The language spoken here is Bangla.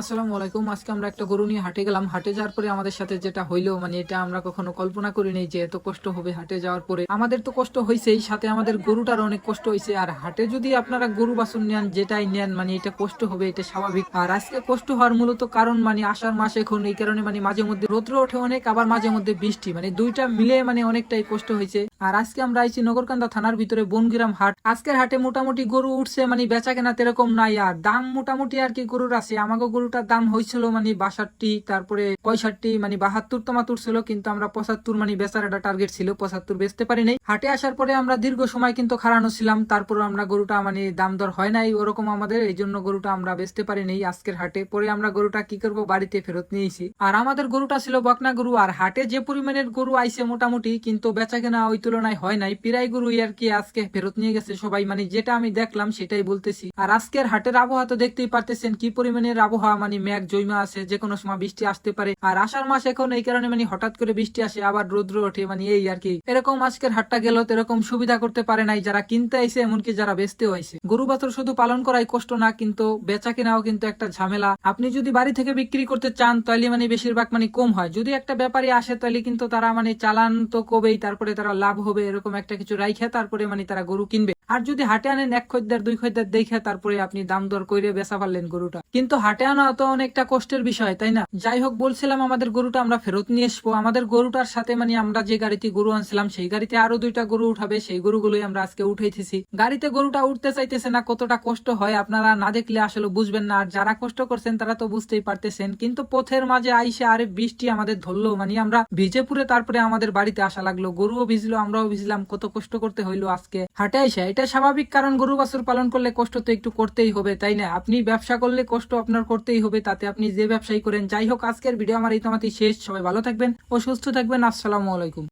আসসালামু আলাইকুম। আজকে আমরা একটা গরু নিয়ে হাটে গেলাম। হাটে যাওয়ার পরে আমাদের সাথে যেটা হইল মানে এটা আমরা কখনো কল্পনা করিনি যে এত কষ্ট হবে হাটে যাওয়ার পরে। আমাদের তো কষ্ট হয়েছেই সাথে আমাদের গরুটার অনেক কষ্ট হয়েছে আর হাটে যদি আপনারা গরু বাছুর নেন, যেটাই নেন মানে এটা কষ্ট হবে, এটা স্বাভাবিক। আর আজকে কষ্ট হওয়ার মূলত কারণ মানে আষাঢ় মাস এখন, এই কারণে মানে মাঝে মধ্যে রৌদ্র ওঠে অনেক, আবার মাঝে মধ্যে বৃষ্টি। মানে দুইটা মিলে মানে অনেকটাই কষ্ট হয়েছে আর আজকে আমরা আইছি নগরকান্দা থানার ভিতরে বনগ্রাম হাট। আজকের হাটে মোটামুটি গরু উঠছে মানে বেচা কেনা তেরকম নাই। আর দাম মোটামুটি আর কি গরুর আছে। আমাকে গরুটার দাম হয়েছিল মানে বাষট্টি, তারপরে পঁয়ষট্টি মানে বাহাত্তর তোমাত উঠছিল কিন্তু আমরা পঁচাত্তর মানে বেচার একটা টার্গেট ছিল, পঁচাত্তর বেচতে পারি নাই। হাটে আসার পরে আমরা দীর্ঘ সময় কিন্তু খারানো ছিলাম, তারপর আমরা গরুটা মানে দাম দর হয় নাই ওরকম আমাদের এই জন্য গরুটা আমরা বেচতে পারি নাই আজকের হাটে। পরে আমরা গরুটা কি করব, বাড়িতে ফেরত নিয়েছি আর আমাদের গরুটা ছিল বকনা গরু, আর হাটে যে পরিমাণের গরু আইছে মোটামুটি, কিন্তু বেচা কেনা ওই তুলনায় হয় নাই। পিরাই গরু আর কি আজকে ফেরত নিয়ে গেছে, সবাই মানে যেটা আমি দেখলাম সেটাই বলতেছি। আর আজকের হাটের আবহাওয়া তো দেখতেই পারতেছেন, কি পরিমাণের আবহাওয়া মানে মেঘ জৈমা আছে যে কোনো সময় বৃষ্টি আসতে পারে। আর আষাঢ় মাস এখন এই কারণে মানে হঠাৎ করে বৃষ্টি আসে, আবার রৌদ্র ওঠে মানে এই আর কি। এরকম আজকের হাটটা গেল এরকম সুবিধা করতে পারে নাই, যারা কিনতে আইছে, এমনকি যারা বেচতেও আইছে। গরু বাছুর শুধু পালন করাই কষ্ট না, কিন্তু বেচা কেনাও কিন্তু একটা ঝামেলা। আপনি যদি বাড়ি থেকে বিক্রি করতে চান তাহলে মানে বেশিরভাগ মানে কম হয়। যদি একটা ব্যাপারী আসে তাহলে কিন্তু তারা মানে চালান তো কবেই তারপরে তারা লাভ হবে, এরকম একটা কিছু রাইখে, তারপরে মানে তারা গরু কিনবে। আর যদি হাটে আনেন, এক খদ্দের, দুই খদ্দের দেখে তারপরে আপনি দাম দর করে বেচা পারলেন গরুটা। কিন্তু হাটে আনা তো অনেকটা কষ্টের বিষয়, তাই না? যাই হোক, বলছিলাম আমাদের গরুটা আমরা ফেরত নিয়ে আসব। আমাদের গরুটার সাথে মানে আমরা যে গাড়িতে গরু আনছিলাম, সেই গাড়িতে আরও দুইটা গরু উঠাবে। সেই গরুগুলোই আমরা আজকে উঠাইতেছি। গাড়িতে গরুটা উঠতে চাইতেছে না, কতটা কষ্ট হয় আপনারা না দেখলে আসলে বুঝবেন না। আর যারা কষ্ট করছেন, তারা তো বুঝতেই পারতেছেন। কিন্তু পথের মাঝে আইসে আরে বৃষ্টি আমাদের ধরলো মানে আমরা ভিজে পুরে তারপরে আমাদের বাড়িতে আসা লাগল। গরুও ভিজলো, আমরাও ভিজলাম। কত কষ্ট করতে হইল আজকে। হাটে আইসা, এটা স্বাভাবিক, কারণ গরু বাছুর পালন করলে কষ্ট তো একটু করতেই হবে, তাই না? আপনি ব্যবসা করলে কষ্ট আপনার করতেই হবে, তাতে আপনি যে ব্যবসায়ী করেন, যাই হোক, আজকের ভিডিও আমার এই তোমাতে শেষ। সবাই ভালো থাকবেন ও সুস্থ থাকবেন। আসসালামু আলাইকুম।